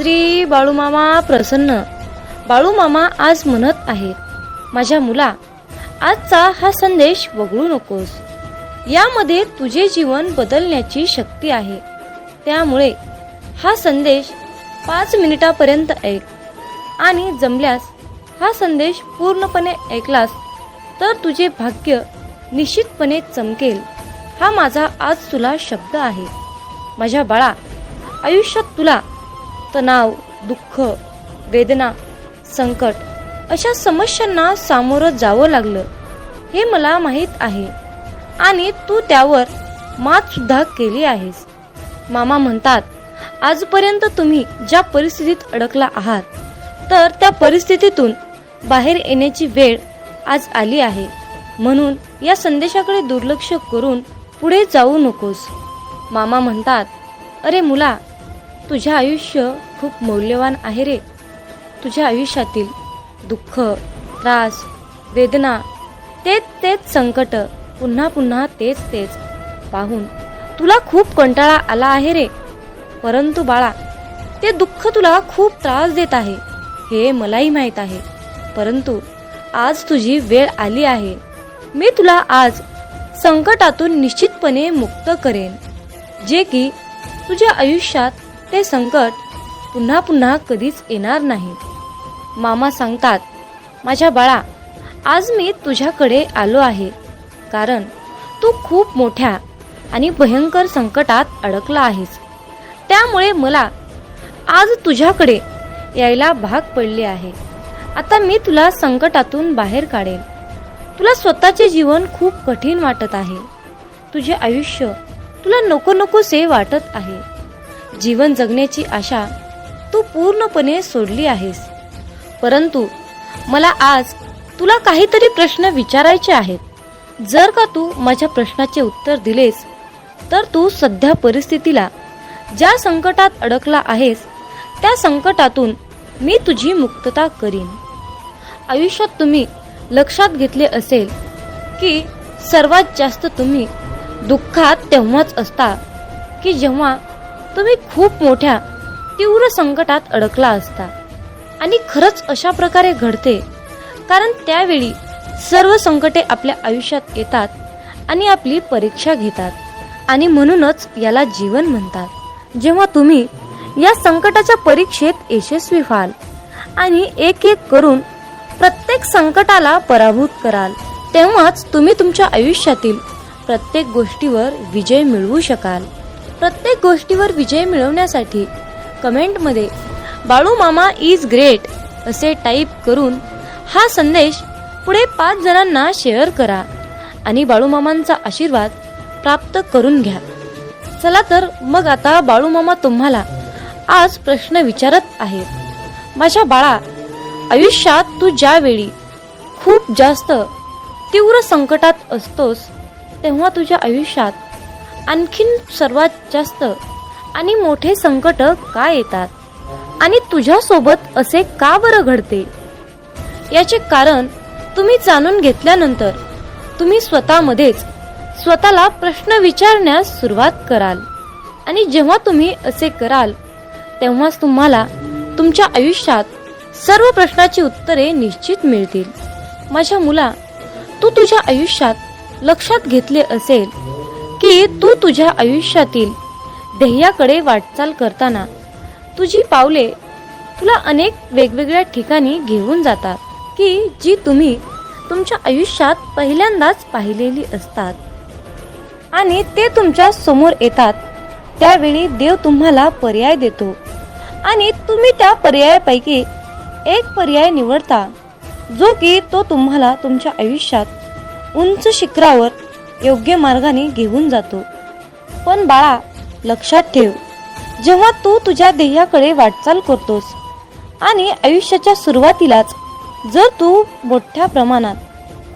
श्री बाळूमामा प्रसन्न. बाळूमामा आज म्हणत आहेत माझ्या मुला आजचा हा संदेश वगळू नकोस. यामध्ये तुझे जीवन बदलण्याची शक्ती आहे. त्यामुळे हा संदेश पाच मिनिटापर्यंत ऐक. आणि जमल्यास हा संदेश पूर्णपणे ऐकलास तर तुझे भाग्य निश्चितपणे चमकेल. हा माझा आज तुला शब्द आहे. माझ्या बाळा आयुष्यात तुला तणाव दुःख वेदना संकट अशा समस्यांना सामोरं जावं लागलं. हे मला माहीत आहे. आणि तू त्यावर मात सुद्धा केली आहेस. मामा म्हणतात आजपर्यंत तुम्ही ज्या परिस्थितीत अडकला आहात तर त्या परिस्थितीतून बाहेर येण्याची वेळ आज आली आहे. म्हणून या संदेशाकडे दुर्लक्ष करून पुढे जाऊ नकोस. मामा म्हणतात अरे मुला तुझे आयुष्य खूप मौल्यवान आहे रे. तुझ्या आयुष्यातील दुःख त्रास वेदना तेच तेच संकट पुन्हा पुन्हा तेच तेच पाहून तुला खूप कंटाळा आला आहे रे. परंतु बाळा ते दुःख तुला खूप त्रास देत आहे हे मलाही माहीत आहे. परंतु आज तुझी वेळ आली आहे. मी तुला आज संकटातून निश्चितपणे मुक्त करेन. जे की तुझ्या आयुष्यात ते संकट पुन्हा पुन्हा कधीच येणार नाही. मामा सांगतात माझ्या बाळा आज मी तुझ्याकडे आलो आहे. कारण तू खूप मोठ्या आणि भयंकर संकटात अडकला आहेस. त्यामुळे मला आज तुझ्याकडे यायला भाग पडले आहे. आता मी तुला संकटातून बाहेर काढेल तुला स्वतःचे जीवन खूप कठीण वाटत आहे. तुझे आयुष्य तुला नको नकोसे वाटत आहे. जीवन जगण्याची आशा तू पूर्णपणे सोडली आहेस. परंतु मला आज तुला काहीतरी प्रश्न विचारायचे आहेत. जर का तू माझ्या प्रश्नाचे उत्तर दिलेस तर तू सध्या परिस्थितीला ज्या संकटात अडकला आहेस त्या संकटातून मी तुझी मुक्तता करीन. आयुष्यात तुम्ही लक्षात घेतले असेल की सर्वात जास्त तुम्ही दुःखात तेव्हाच असता की जेव्हा तुम्ही खूप मोठ्या तीव्र संकटात अडकला असता. आणि खरंच अशा प्रकारे घडते. कारण त्यावेळी सर्व संकटे आपल्या आयुष्यात येतात आणि आपली परीक्षा घेतात. आणि म्हणूनच याला जीवन म्हणतात. जेव्हा तुम्ही या संकटाच्या परीक्षेत यशस्वी व्हाल आणि एक एक करून प्रत्येक संकटाला पराभूत कराल तेव्हाच तुम्ही तुमच्या आयुष्यातील प्रत्येक गोष्टीवर विजय मिळवू शकाल. प्रत्येक गोष्टीवर विजय मिळवण्यासाठी कमेंटमध्ये बाळू मामा इज ग्रेट असे टाईप करून हा संदेश पुढे पाच जणांना शेअर करा आणि बाळूमामांचा आशीर्वाद प्राप्त करून घ्या. चला तर मग आता बाळूमामा तुम्हाला आज प्रश्न विचारत आहेत. माझ्या बाळा आयुष्यात तू ज्यावेळी खूप जास्त तीव्र संकटात असतोस तेव्हा तुझ्या आयुष्यात आणखीन सर्वात जास्त आणि मोठे संकट का येतात? आणि तुझ्यासोबत असे का बरं घडते? याचे कारण तुम्ही जाणून घेतल्यानंतर तुम्ही स्वतःमध्येच स्वतःला प्रश्न विचारण्यास सुरुवात कराल. आणि जेव्हा तुम्ही असे कराल तेव्हाच तुम्हाला तुमच्या आयुष्यात सर्व प्रश्नाची उत्तरे निश्चित मिळतील. माझ्या मुला तू तुझ्या आयुष्यात लक्षात घेतले असेल की तू तुझ्या आयुष्यातील ध्येयाकडे वाटचाल करताना तुझी पावले तुला अनेक वेगवेगळ्या ठिकाणी घेऊन जातात की जी तुम्ही तुमच्या आयुष्यात पहिल्यांदाच पाहिलेली असतात. आणि ते तुमच्यासमोर येतात त्यावेळी देव तुम्हाला पर्याय देतो. आणि तुम्ही त्या पर्यायापैकी एक पर्याय निवडता जो की तो तुम्हाला तुमच्या आयुष्यात उंच शिखरावर योग्य मार्गाने घेऊन जातो. पण बाळा लक्षात ठेव. जेव्हा तू तुझ्या ध्येयाकडे वाटचाल करतोस आणि आयुष्याच्या सुरुवातीलाच जर तू मोठ्या प्रमाणात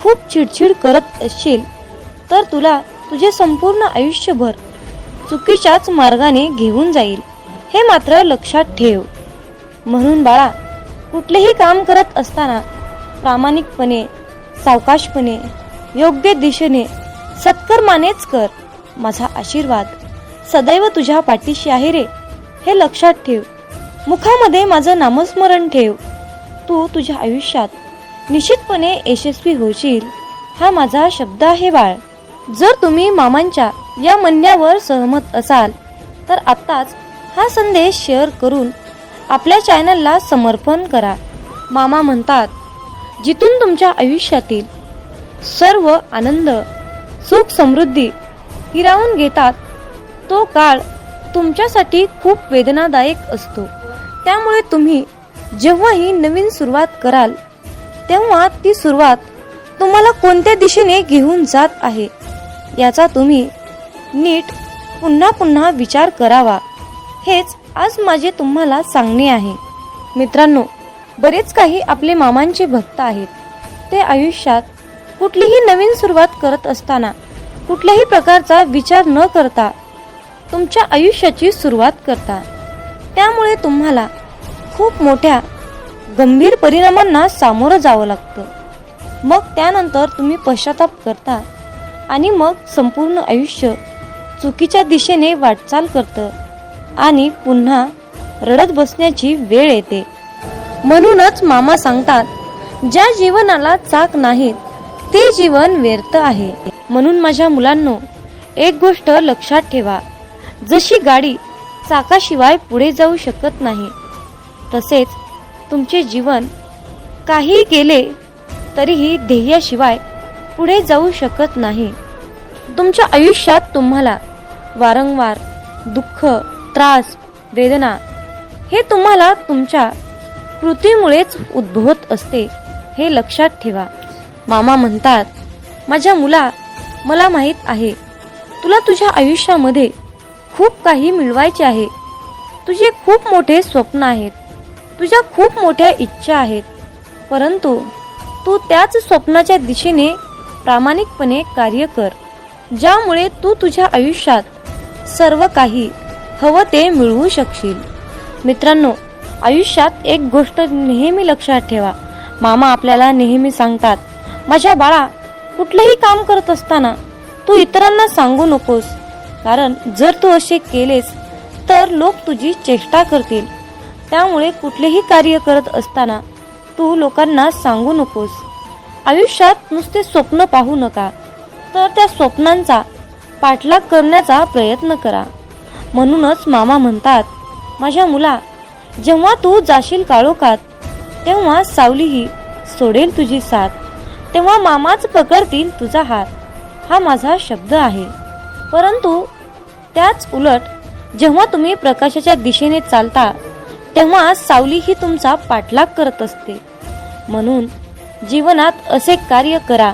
खूप चिडचिड करत असशील तर तुला तुझे संपूर्ण आयुष्यभर चुकीच्याच मार्गाने घेऊन जाईल हे मात्र लक्षात ठेव. म्हणून बाळा कुठलेही काम करत असताना प्रामाणिकपणे सावकाशपणे योग्य दिशेने सत्कर्मानेच कर. माझा आशीर्वाद. सदैव तुझ्या पाठीशी आहे रे. हे लक्षात ठेव. मुखामध्ये माझं नामस्मरण ठेव. तू तुझ्या आयुष्यात निश्चितपणे यशस्वी होशील. हा माझा शब्द आहे बाळ. जर तुम्ही मामांच्या या म्हणण्यावर सहमत असाल तर आत्ताच हा संदेश शेअर करून आपल्या चॅनलला समर्पण करा. मामा म्हणतात जिथून तुमच्या आयुष्यातील सर्व आनंद सुख समृद्धी हिरावून घेतात तो काळ तुमच्यासाठी खूप वेदनादायक असतो. त्यामुळे तुम्ही जेव्हाही नवीन सुरुवात कराल तेव्हा ती सुरुवात तुम्हाला कोणत्या दिशेने घेऊन जात आहे याचा तुम्ही नीट पुन्हा पुन्हा विचार करावा. हेच आज माझे तुम्हाला सांगणे आहे. मित्रांनो बरेच काही आपले मामांचे भक्त आहेत. ते आयुष्यात कुठलीही नवीन सुरुवात करत असताना कुठल्याही प्रकारचा विचार न करता तुमच्या आयुष्याची सुरुवात करता. त्यामुळे तुम्हाला खूप मोठ्या गंभीर परिणामांना सामोरं जावं लागतं. मग त्यानंतर तुम्ही पश्चाताप करता आणि मग संपूर्ण आयुष्य चुकीच्या दिशेने वाटचाल करतं आणि पुन्हा रडत बसण्याची वेळ येते. म्हणूनच मामा सांगतात ज्या जीवनाला चाक नाहीत ते जीवन व्यर्थ आहे. म्हणून माझ्या मुलांनो एक गोष्ट लक्षात ठेवा. जशी गाडी चाकाशिवाय पुढे जाऊ शकत नाही तसेच तुमचे जीवन काही केले तरीही ध्येयाशिवाय पुढे जाऊ शकत नाही. तुमच्या आयुष्यात तुम्हाला वारंवार दुःख त्रास वेदना हे तुम्हाला तुमच्या कृतीमुळेच उद्भवत असते हे लक्षात ठेवा. मामा म्हणतात माझ्या मुला मला माहीत आहे. तुला तुझ्या आयुष्यामध्ये खूप काही मिळवायचे आहे. तुझे खूप मोठे स्वप्न आहेत. तुझ्या खूप मोठ्या इच्छा आहेत. परंतु तू त्याच स्वप्नाच्या दिशेने प्रामाणिकपणे कार्य कर ज्यामुळे तू तुझ्या आयुष्यात सर्व काही हवं ते मिळवू शकशील. मित्रांनो आयुष्यात एक गोष्ट नेहमी लक्षात ठेवा. मामा आपल्याला नेहमी सांगतात माझ्या बाळा कुठलंही काम करत असताना तू इतरांना सांगू नकोस. कारण जर तू असे केलेस तर लोक तुझी चेष्टा करतील. त्यामुळे कुठलेही कार्य करत असताना तू लोकांना सांगू नकोस. आयुष्यात नुसते स्वप्न पाहू नका तर त्या स्वप्नांचा पाठलाग करण्याचा प्रयत्न करा. म्हणूनच मामा म्हणतात माझ्या मुला जेव्हा तू जाशील काळोखात तेव्हा सावलीही सोडेल तुझी साथ. तेव्हा मामाच पकडतील तुझा हात हा माझा शब्द आहे. परंतु त्याच उलट जेव्हा तुम्ही प्रकाशाच्या दिशेने चालता तेव्हा सावली ही तुमचा पाठलाग करत असते. म्हणून जीवनात असे कार्य करा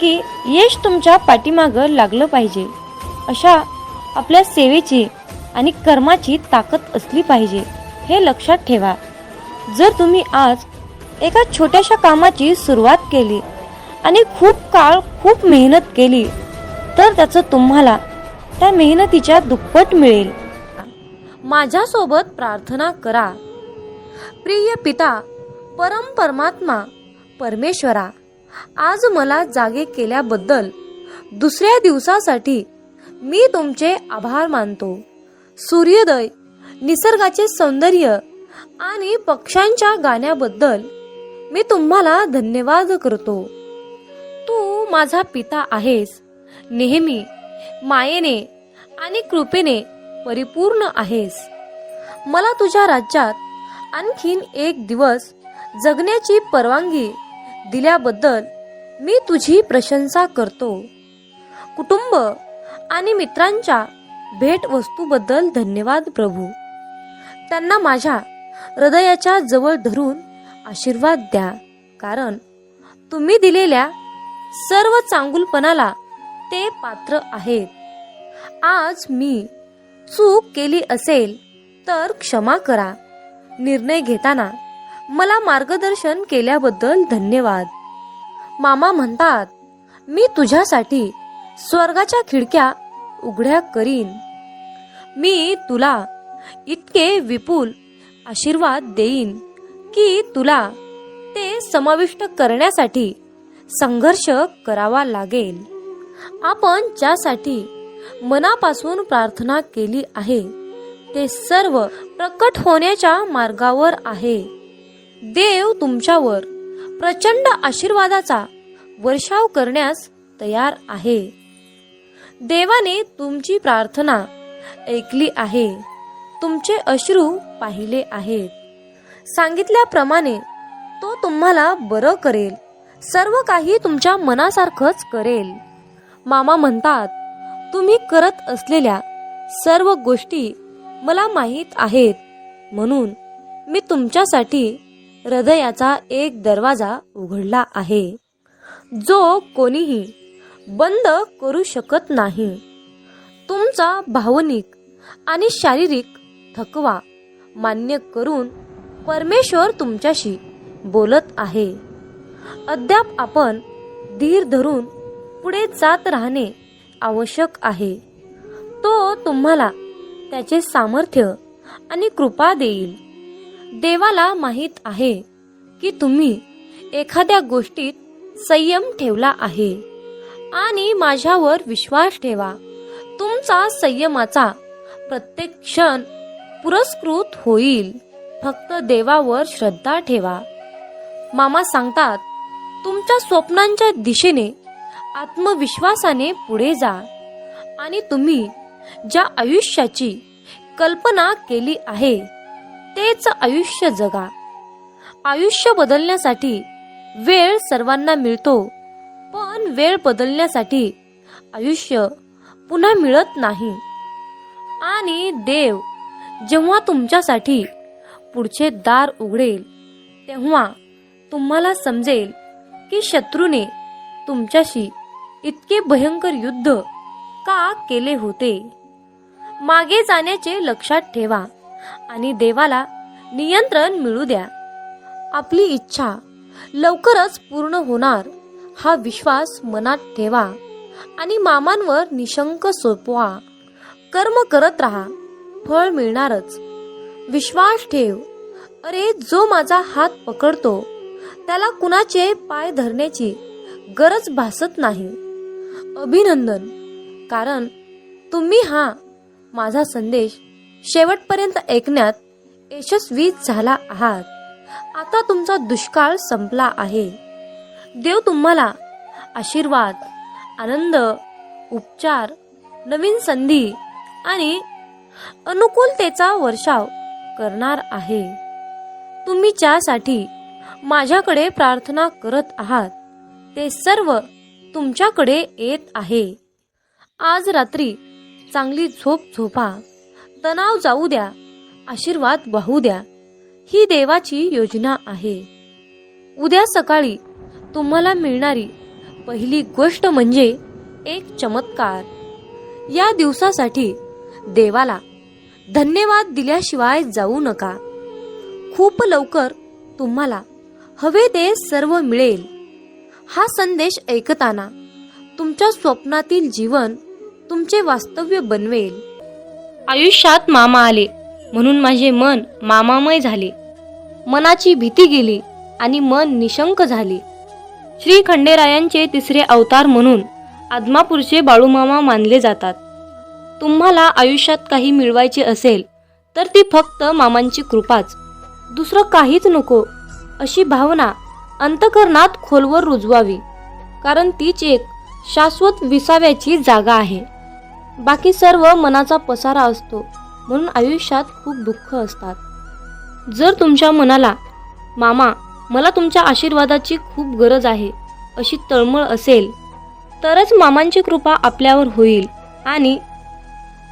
की यश तुमच्या पाठीमागं लागलं पाहिजे. अशा आपल्या सेवेची आणि कर्माची ताकद असली पाहिजे हे लक्षात ठेवा. जर तुम्ही आज एका छोट्याशा कामाची सुरुवात केली आणि खूप काळ खूप मेहनत केली तर त्याचं तुम्हाला त्या मेहनतीच्या दुप्पट मिळेल. माझ्यासोबत प्रार्थना करा. प्रिय पिता परम परमात्मा परमेश्वरा आज मला जागे केल्याबद्दल दुसऱ्या दिवसासाठी मी तुमचे आभार मानतो. सूर्योदय निसर्गाचे सौंदर्य आणि पक्ष्यांच्या गाण्याबद्दल मी तुम्हाला धन्यवाद करतो. तू माझा पिता आहेस. नेहमी मायेने आणि कृपेने परिपूर्ण आहेस. मला तुझ्या राज्यात आणखीन एक दिवस जगण्याची परवानगी दिल्याबद्दल मी तुझी प्रशंसा करतो. कुटुंब आणि मित्रांच्या भेटवस्तूबद्दल धन्यवाद प्रभू. त्यांना माझ्या हृदयाच्या जवळ धरून आशीर्वाद द्या कारण तुम्ही दिलेल्या सर्व चांगुलपणाला ते पात्र आहेत. आज मी चूक केली असेल तर क्षमा करा. निर्णय घेताना मला मार्गदर्शन केल्याबद्दल धन्यवाद. मामा म्हणतात मी तुझ्यासाठी स्वर्गाच्या खिडक्या उघड्या करीन. मी तुला इतके विपुल आशीर्वाद देईन की तुला ते समाविष्ट करण्यासाठी संघर्ष करावा लागेल. आपण ज्यासाठी मनापासून प्रार्थना केली आहे ते सर्व प्रकट होण्याच्या मार्गावर आहे. देव तुमच्यावर प्रचंड आशीर्वादाचा वर्षाव करण्यास तयार आहे. देवाने तुमची प्रार्थना ऐकली आहे. तुमचे अश्रू पाहिले आहेत. सांगितल्याप्रमाणे तो तुम्हाला बरं करेल. सर्व काही तुमच्या मनासारखंच करेल. मामा म्हणतात तुम्ही करत असलेल्या सर्व गोष्टी मला माहीत आहेत. म्हणून मी तुमच्यासाठी हृदयाचा एक दरवाजा उघडला आहे. जो कोणीही बंद करू शकत नाही. तुमचा भावनिक आणि शारीरिक थकवा मान्य करून परमेश्वर तुमच्याशी बोलत आहे. अद्याप आपण धीर धरून पुढे जात राहणे आवश्यक आहे. तो तुम्हाला त्याचे सामर्थ्य आणि कृपा देईल. देवाला माहीत आहे की तुम्ही एखाद्या गोष्टीत संयम ठेवला आहे आणि माझ्यावर विश्वास ठेवा. तुमचा संयमाचा प्रत्येक क्षण पुरस्कृत होईल. फक्त देवावर श्रद्धा ठेवा. मामा सांगतात तुमच्या स्वप्नांच्या दिशेने आत्मविश्वासाने पुढे जा. आणि तुम्ही ज्या आयुष्याची कल्पना केली आहे तेच आयुष्य जगा. आयुष्य बदलण्यासाठी वेळ सर्वांना मिळतो पण वेळ बदलण्यासाठी आयुष्य पुन्हा मिळत नाही. आणि देव जेव्हा तुमच्यासाठी पुढचे दार उघडेल तेव्हा तुम्हाला समजेल की शत्रूने तुमच्याशी इतके भयंकर युद्ध का केले होते? मागे जाण्याचे लक्षात ठेवा आणि देवाला नियंत्रण मिळू द्या. आपली इच्छा लवकरच पूर्ण होणार हा विश्वास मनात ठेवा आणि मामांवर निशंक सोपवा. कर्म करत राहा फळ मिळणारच. विश्वास ठेव. अरे जो माझा हात पकडतो त्याला कुणाचे पाय धरण्याची गरज भासत नाही. अभिनंदन. कारण तुम्ही हा माझा संदेश शेवटपर्यंत ऐकण्यात यशस्वी झाला आहात. आता तुमचा दुष्काळ संपला आहे. देव तुम्हाला आशीर्वाद आनंद उपचार नवीन संधी आणि अनुकूलतेचा वर्षाव करणार आहे. तुम्ही ज्यासाठी माझ्याकडे प्रार्थना करत आहात. ते सर्व तुमच्याकडे येत आहे. आज रात्री चांगली झोप झोपा. तणाव जाऊ द्या. आशीर्वाद वाहू द्या. ही देवाची योजना आहे. उद्या सकाळी तुम्हाला मिळणारी पहिली गोष्ट म्हणजे एक चमत्कार. या दिवसासाठी देवाला धन्यवाद दिल्याशिवाय जाऊ नका. खूप लवकर तुम्हाला हवे ते सर्व मिळेल. हा संदेश ऐकताना तुमच्या स्वप्नातील जीवन तुमचे वास्तव्य बनवेल. आयुष्यात मामा आले म्हणून माझे मन मामामय झाले. मनाची भीती गेली आणि मन निशंक झाले. श्री खंडेरायांचे तिसरे अवतार म्हणून आदमापूरचे बाळूमामा मानले जातात. तुम्हाला आयुष्यात काही मिळवायचे असेल तर ती फक्त मामांची कृपाच. दुसरं काहीच नको अशी भावना अंतकरणात खोलवर रुजवावी. कारण तीच एक शाश्वत विसाव्याची जागा आहे. बाकी सर्व मनाचा पसारा असतो म्हणून आयुष्यात खूप दुःख असतात. जर तुमच्या मनाला मामा मला तुमच्या आशीर्वादाची खूप गरज आहे अशी तळमळ असेल तरच मामांची कृपा आपल्यावर होईल आणि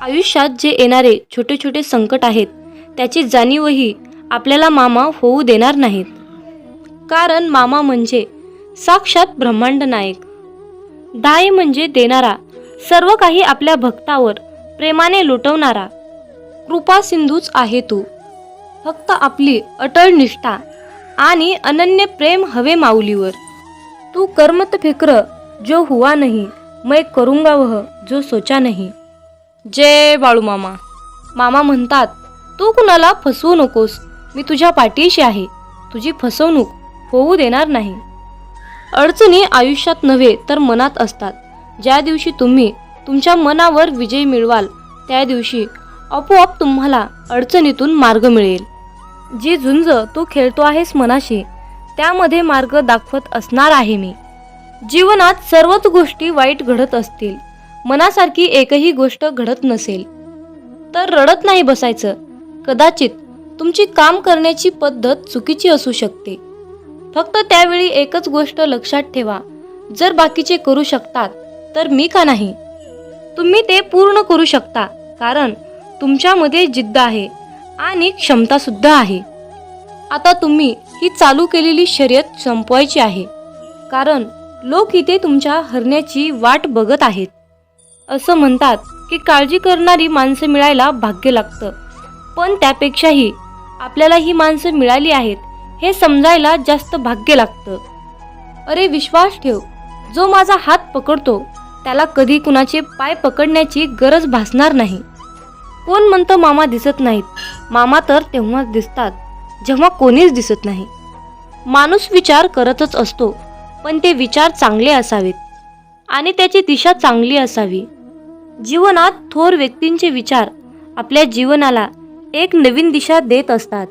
आयुष्यात जे येणारे छोटे छोटे संकट आहेत त्याची जाणीवही आपल्याला मामा होऊ देणार नाहीत. कारण मामा म्हणजे साक्षात ब्रह्मांड नायक. दाय म्हणजे देणारा सर्व काही आपल्या भक्तावर प्रेमाने लुटवणारा. कृपा सिंधूच आहे तू. फक्त आपली अटळ निष्ठा आणि अनन्य प्रेम हवे माऊलीवर. तू कर्मत फिक्र जो हुआ नहीं मैं करूंगा वह जो सोचा नाही. जय बाळू मामा. मामा म्हणतात तू कुणाला फसवू नकोस. मी तुझ्या पाठीशी आहे. तुझी फसवणूक होऊ देणार नाही. अडचणी आयुष्यात नव्हे तर मनात असतात. ज्या दिवशी तुम्ही तुमच्या मनावर विजय मिळवाल त्या दिवशी आपोआप तुम्हाला अडचणीतून मार्ग मिळेल. जी झुंज तू खेळतो आहेस मनाशी त्यामध्ये मार्ग दाखवत असणार आहे मी. जीवनात सर्वच गोष्टी वाईट घडत असतील. मनासारखी एकही गोष्ट घडत नसेल. तर रडत नाही बसायचं. कदाचित तुमची काम करण्याची पद्धत चुकीची असू शकते. फक्त त्यावेळी एकच गोष्ट लक्षात ठेवा. जर बाकीचे करू शकतात तर मी का नाही? तुम्ही ते पूर्ण करू शकता कारण तुमच्यामध्ये जिद्द आहे आणि क्षमतासुद्धा आहे. आता तुम्ही ही चालू केलेली शर्यत संपवायची आहे कारण लोक इथे तुमच्या हरण्याची वाट बघत आहेत. असं म्हणतात की काळजी करणारी माणसं मिळायला भाग्य लागतं. पण त्यापेक्षाही आपल्याला ही माणसं मिळाली आहेत हे समजायला जास्त भाग्य लागतं. अरे विश्वास ठेव जो माझा हात पकडतो त्याला कधी कुणाचे पाय पकडण्याची गरज भासणार नाही. कोण म्हणतं मामा दिसत नाहीत? मामा तर तेव्हाच दिसतात जेव्हा कोणीच दिसत नाही. माणूस विचार करतच असतो पण ते विचार चांगले असावेत. आणि त्याची दिशा चांगली असावी. जीवनात थोर व्यक्तींचे विचार आपल्या जीवनाला एक नवीन दिशा देत असतात.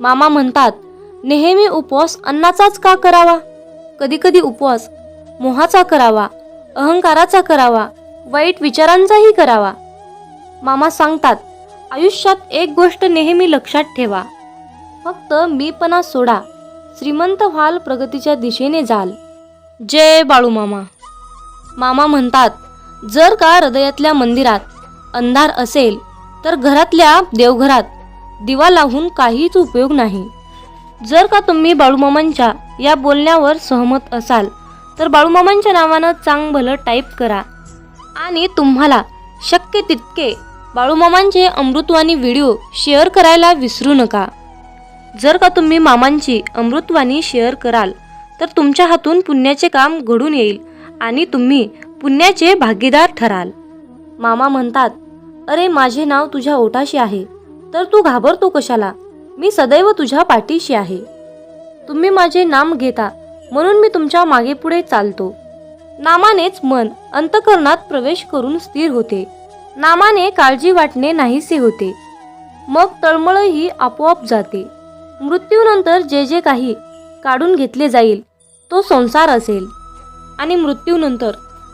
मामा म्हणतात नेहमी उपवास अन्नाचाच का करावा? कधीकधी उपवास मोहाचा करावा अहंकाराचा करावा वाईट विचारांचाही करावा. मामा सांगतात आयुष्यात एक गोष्ट नेहमी लक्षात ठेवा. फक्त मीपणा सोडा. श्रीमंत व्हाल प्रगतीच्या दिशेने जाल. जय बाळू मामा. मामा म्हणतात जर का हृदयातल्या मंदिरात अंधार असेल तर घरातल्या देवघरात दिवा लावून काहीच उपयोग नाही. जर का तुम्ही बाळूमामांच्या या बोलण्यावर सहमत असाल तर बाळूमामांच्या नावानं चांग भलं टाईप करा. आणि तुम्हाला शक्य तितके बाळूमामांचे अमृतवाणी व्हिडिओ शेअर करायला विसरू नका. जर का तुम्ही मामांची अमृतवाणी शेअर कराल तर तुमच्या हातून पुण्याचे काम घडून येईल आणि तुम्ही पुण्याचे भागीदार ठराल. मामा म्हणतात अरे माझे नाव तुझ्या ओटाशी आहे. तर तू घाबरतो कशाला? मी सदैव तुझ्या पाठीशी आहे. तुम्ही माझे नाम घेता म्हणून मी तुमच्या मागे पुढे चालतो. नामानेच मन अंतकरणात प्रवेश करून स्थिर होते. नामाने काळजी वाटणे नाहीसे होते. मग तळमळही आपोआप जाते. मृत्यूनंतर जे जे काही काढून घेतले जाईल तो संसार असेल. आणि मृत्यूनंतर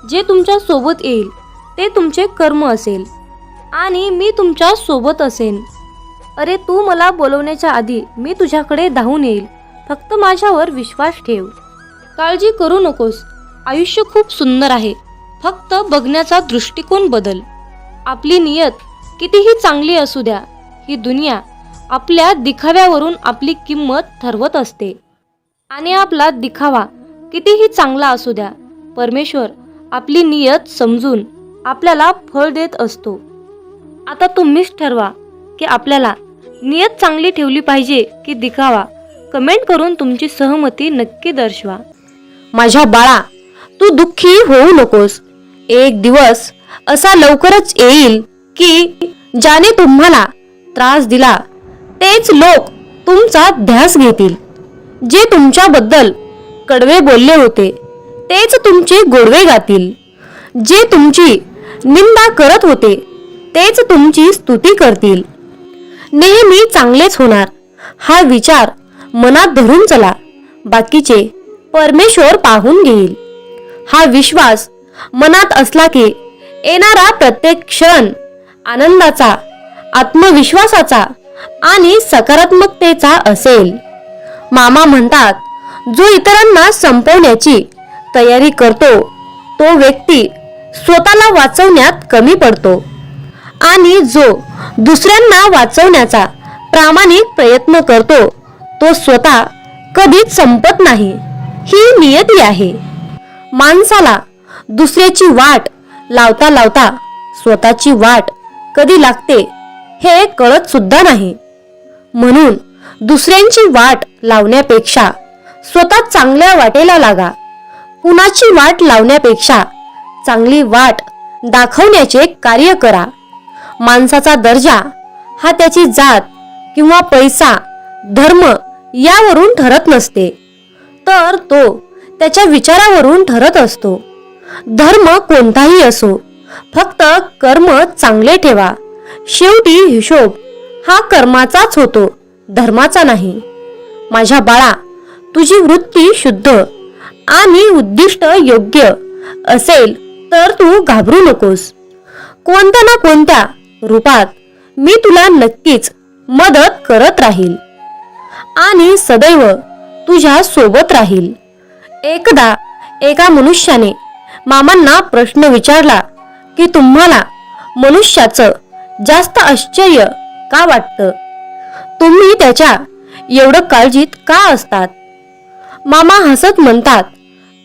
जे तुमच्यासोबत येईल ते तुमचे कर्म असेल. आणि मी तुमच्यासोबत असेन. अरे तू मला बोलवण्याच्या आधी मी तुझ्याकडे धावून येईल. फक्त माझ्यावर विश्वास ठेव. काळजी करू नकोस. आयुष्य खूप सुंदर आहे. फक्त बघण्याचा दृष्टिकोन बदल. आपली नियत कितीही चांगली असू द्या ही दुनिया आपल्या दिखाव्यावरून आपली किंमत ठरवत असते. आणि आपला दिखावा कितीही चांगला असू द्या परमेश्वर आपली नियत समजून आपल्याला फळ देत असतो. आता तुम्हीच ठरवा की आपल्याला नियत चांगली ठेवली पाहिजे की दिखावा. कमेंट करून तुमची सहमती नक्की दर्शवा. माझ्या बाळा तू दुःखी होऊ नकोस. एक दिवस असा लवकरच येईल की ज्याने तुम्हाला त्रास दिला तेच लोक तुमचा ध्यास घेतील. जे तुमच्याबद्दल कडवे बोलले होते तेच तुमचे गोडवे गातील. जे तुमची निंदा करत होते तेच तुमची स्तुती करतील. नेहमी चांगलेच होणार. हा विचार मनात धरून चला. बाकीचे परमेश्वर पाहून घेईल. हा विश्वास मनात असला की येणारा प्रत्येक क्षण आनंदाचा आत्मविश्वासाचा आणि सकारात्मकतेचा असेल. मामा म्हणतात जो इतरांना संपवण्याची तयारी करतो तो व्यक्ती स्वतःला वाचवण्यात कमी पडतो. आणि जो दुसऱ्यांना वाचवण्याचा प्रामाणिक प्रयत्न करतो तो स्वतः कधीच संपत नाही. ही नियती आहे. माणसाला दुसऱ्याची वाट लावता लावता स्वतःची वाट कधी लागते हे कळत सुद्धा नाही. म्हणून दुसऱ्यांची वाट लावण्यापेक्षा स्वतः चांगल्या वाटेला लागा. कुणाची वाट लावण्यापेक्षा चांगली वाट दाखवण्याचे कार्य करा. माणसाचा दर्जा हा त्याची जात किंवा पैसा धर्म यावरून ठरत नसते. तर तो त्याच्या विचारावरून ठरत असतो. धर्म कोणताही असो फक्त कर्म चांगले ठेवा. शेवटी हिशोब हा कर्माचाच होतो धर्माचा नाही. माझ्या बाळा तुझी वृत्ती शुद्ध आणि उद्दिष्ट योग्य असेल तर तू घाबरू नकोस. कोणत्या ना कोणत्या रूपात मी तुला नक्कीच मदत करत राहील. आणि सदैव तुझ्या सोबत राहील. एकदा एका मनुष्याने मामांना प्रश्न विचारला की तुम्हाला मनुष्याचं जास्त आश्चर्य का वाटतं? तुम्ही त्याच्या एवढं काळजीत का असतात? मामा हसत म्हणतात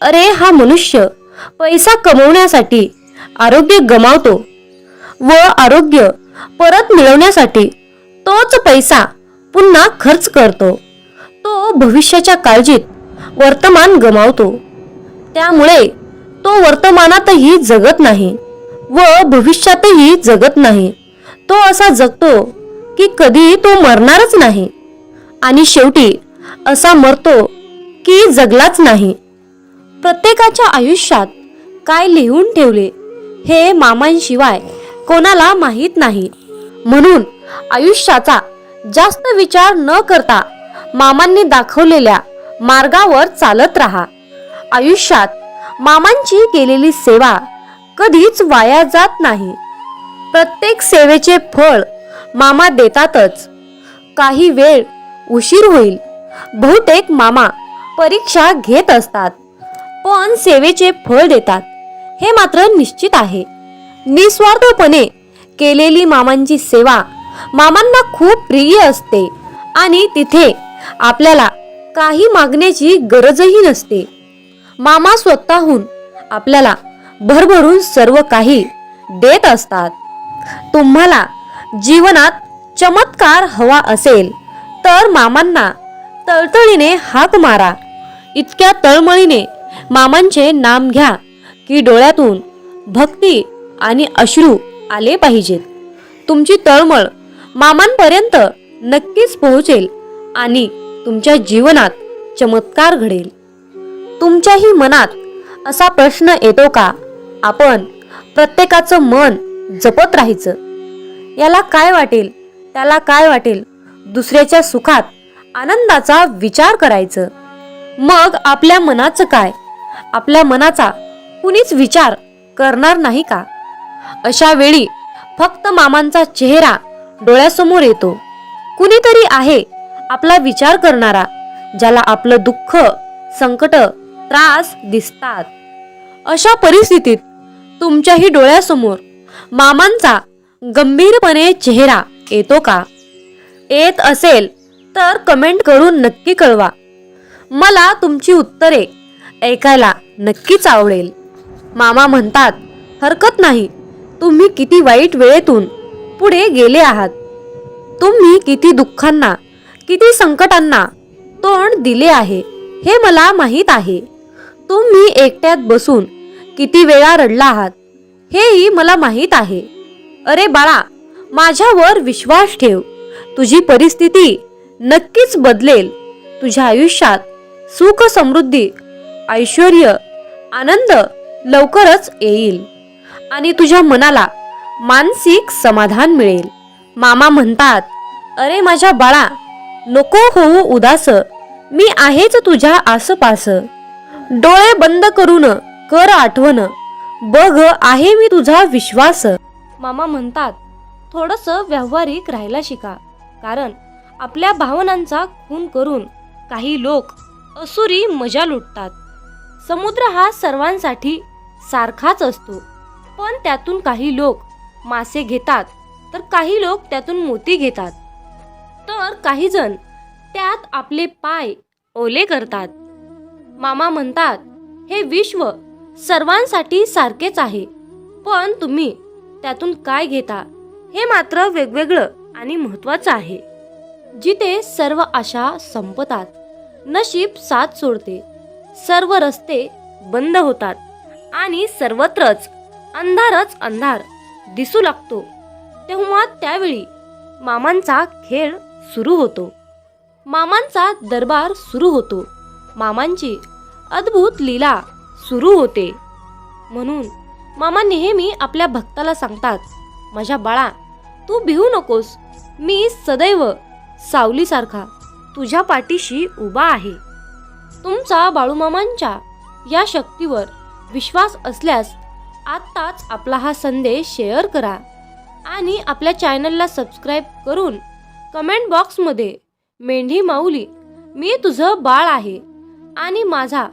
अरे हा मनुष्य पैसा कमवण्यासाठी आरोग्य गमावतो व आरोग्य परत मिळवण्यासाठी तोच पैसा पुन्हा खर्च करतो. तो भविष्याच्या काळजीत वर्तमान गमावतो. त्यामुळे तो वर्तमानातही जगत नाही व भविष्यातही जगत नाही. तो असा जगतो की कधी तो मरणारच नाही. आणि शेवटी असा मरतो की जगलाच नाही. प्रत्येकाच्या आयुष्यात काय लिहून ठेवले हे मामांशिवाय कोणाला माहीत नाही. म्हणून आयुष्याचा जास्त विचार न करता मामांनी दाखवलेल्या मार्गावर चालत राहा. आयुष्यात मामांची केलेली सेवा कधीच वाया जात नाही. प्रत्येक सेवेचे फळ मामा देतातच. काही वेळ उशीर होईल. बहुतेक मामा परीक्षा घेत असतात. पण सेवेचे फळ देतात. हे मात्र निश्चित आहे. निस्वार्थपणे केलेली मामांची सेवा मामांना खूप प्रिय असते आणि तिथे आपल्याला काही मागण्याची गरजही नसते. मामा स्वतःहून आपल्याला भरभरून सर्व काही देत असतात. तुम्हाला जीवनात चमत्कार हवा असेल तर मामांना तळतळीने हाक मारा. इतक्या तळमळीने मामांचे नाम घ्या की डोळ्यातून भक्ती आणि अश्रू आले पाहिजेत. तुमची तळमळ मामांपर्यंत नक्कीच पोहोचेल आणि तुमच्या जीवनात चमत्कार घडेल. तुमच्याही मनात असा प्रश्न येतो का? आपण प्रत्येकाचं मन जपत राहायचं. याला काय वाटेल? त्याला काय वाटेल? दुसऱ्याच्या सुखात आनंदाचा विचार करायचं. मग आपल्या मनाचं काय? आपल्या मनाचा कुणीच विचार करणार नाही का? अशा वेळी फक्त मामांचा चेहरा डोळ्यासमोर येतो. कुणीतरी आहे आपला विचार करणारा ज्याला आपलं दुःख संकट त्रास दिसतात. अशा परिस्थितीत तुमच्याही डोळ्यासमोर मामांचा गंभीरपणे चेहरा येतो का? येत असेल तर कमेंट करून नक्की कळवा. मला तुमची उत्तरे ऐकायला नक्कीच आवडेल. मामा म्हणतात हरकत नाही. तुम्ही किती वाईट वेळेतून पुढे गेले आहात? तुम्ही किती दुःखांना किती संकटांना तोंड दिले आहे हे मला माहीत आहे. तुम्ही एकट्यात बसून किती वेळा रडला आहात हेही मला माहीत आहे. अरे बाळा माझ्यावर विश्वास ठेव. तुझी परिस्थिती नक्कीच बदलेल. तुझ्या आयुष्यात सुख समृद्धी ऐश्वर आनंद लवकरच येईल. आणि तुझ्या मनाला मानसिक समाधान मिळेल. मामा म्हणतात अरे माझ्या बाळा नको होऊ उदास. मी आहेच तुझ्या आसपास. डोळे बंद करून कर आठवण. बघ आहे मी तुझा विश्वास. मामा म्हणतात थोडस व्यावहारिक राहायला शिका. कारण आपल्या भावनांचा खून करून काही लोक असुरी मजा लुटतात. समुद्र हा सर्वांसाठी सारखाच असतो. पण त्यातून काही लोक मासे घेतात तर काही लोक त्यातून मोती घेतात. तर काही जण त्यात आपले पाय ओले करतात. मामा म्हणतात हे विश्व सर्वांसाठी सारखेच आहे पण तुम्ही त्यातून काय घेता? हे मात्र वेगवेगळं आणि महत्वाचं आहे. जिथे सर्व आशा संपतात नशीब साथ सोडते सर्व रस्ते बंद होतात आणि सर्वत्रच अंधारच अंधार. दिसू लागतो. तेव्हा त्यावेळी मामांचा खेळ सुरू होतो. मामांचा दरबार सुरू होतो. मामांची अद्भुत लीला सुरू होते. म्हणून मामा नेहमी आपल्या भक्ताला सांगतात माझ्या बाळा तू भिवू नकोस. मी सदैव सावलीसारखा तुझ्या पाठीशी उभा आहे. तुमचा बाळूमामांच्या या शक्तीवर विश्वास असल्यास आत्ताच आपला हा संदेश शेअर करा आणि आपल्या चॅनलला सबस्क्राईब करून कमेंट बॉक्समध्ये मेंढी माऊली मी तुझं बाळ आहे आणि माझा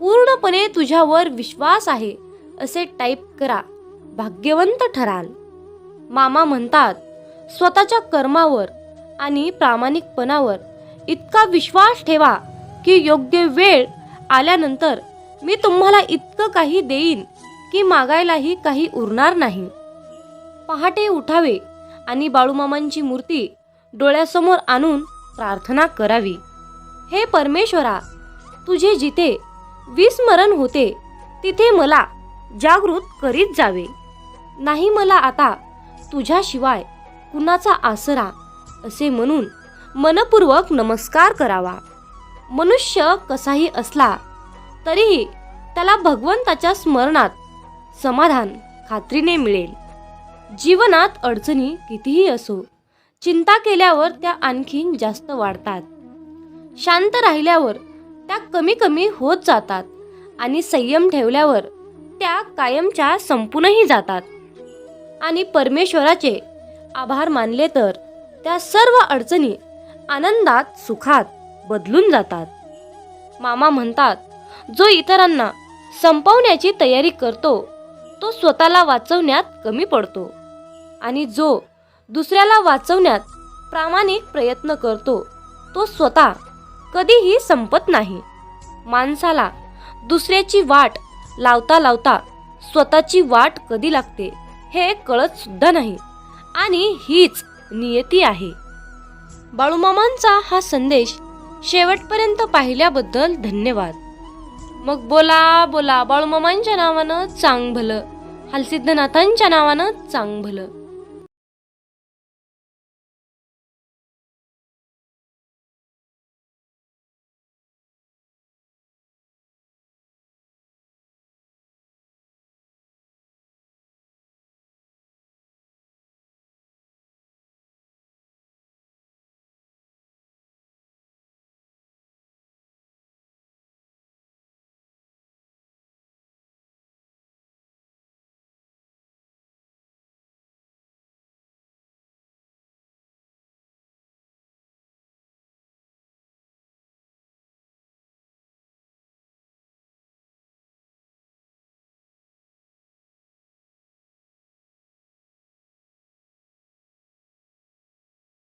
पूर्णपणे तुझ्यावर विश्वास आहे असे टाईप करा. भाग्यवंत ठराल. मामा म्हणतात स्वतःच्या कर्मावर आणि प्रामाणिकपणावर इतका विश्वास ठेवा की योग्य वेळ आल्यानंतर मी तुम्हाला इतकं काही देईन की मागायलाही काही उरणार नाही. पहाटे उठावे आणि बाळूमामांची मूर्ती डोळ्यासमोर आणून प्रार्थना करावी. हे परमेश्वरा तुझे जिथे विस्मरण होते तिथे मला जागृत करीत जावे. नाही मला आता तुझ्याशिवाय कुणाचा आसरा असे म्हणून मनपूर्वक नमस्कार करावा. मनुष्य कसाही असला तरीही त्याला भगवंताच्या स्मरणात समाधान खात्रीने मिळेल. जीवनात अडचणी कितीही असो चिंता केल्यावर त्या आणखीन जास्त वाढतात. शांत राहिल्यावर त्या कमी कमी होत जातात आणि संयम ठेवल्यावर त्या कायमच्या संपूनही जातात. आणि परमेश्वराचे आभार मानले तर त्या सर्व अडचणी आनंदात सुखात बदलून जातात. मामा म्हणतात जो इतरांना संपवण्याची तयारी करतो तो स्वतःला वाचवण्यात कमी पडतो आणि जो दुसऱ्याला वाचवण्यात प्रामाणिक प्रयत्न करतो तो स्वतः कधीही संपत नाही. माणसाला दुसऱ्याची वाट लावता लावता स्वतःची वाट कधी लागते हे कळत सुद्धा नाही आणि हीच नियती आहे. बाळूमामांचा हा संदेश शेवटपर्यंत पाहिल्याबद्दल धन्यवाद. मग बोला बोला बाळूमामांच्या नावानं चांग भलं हलसिद्धनाथांच्या नावानं चांग भलं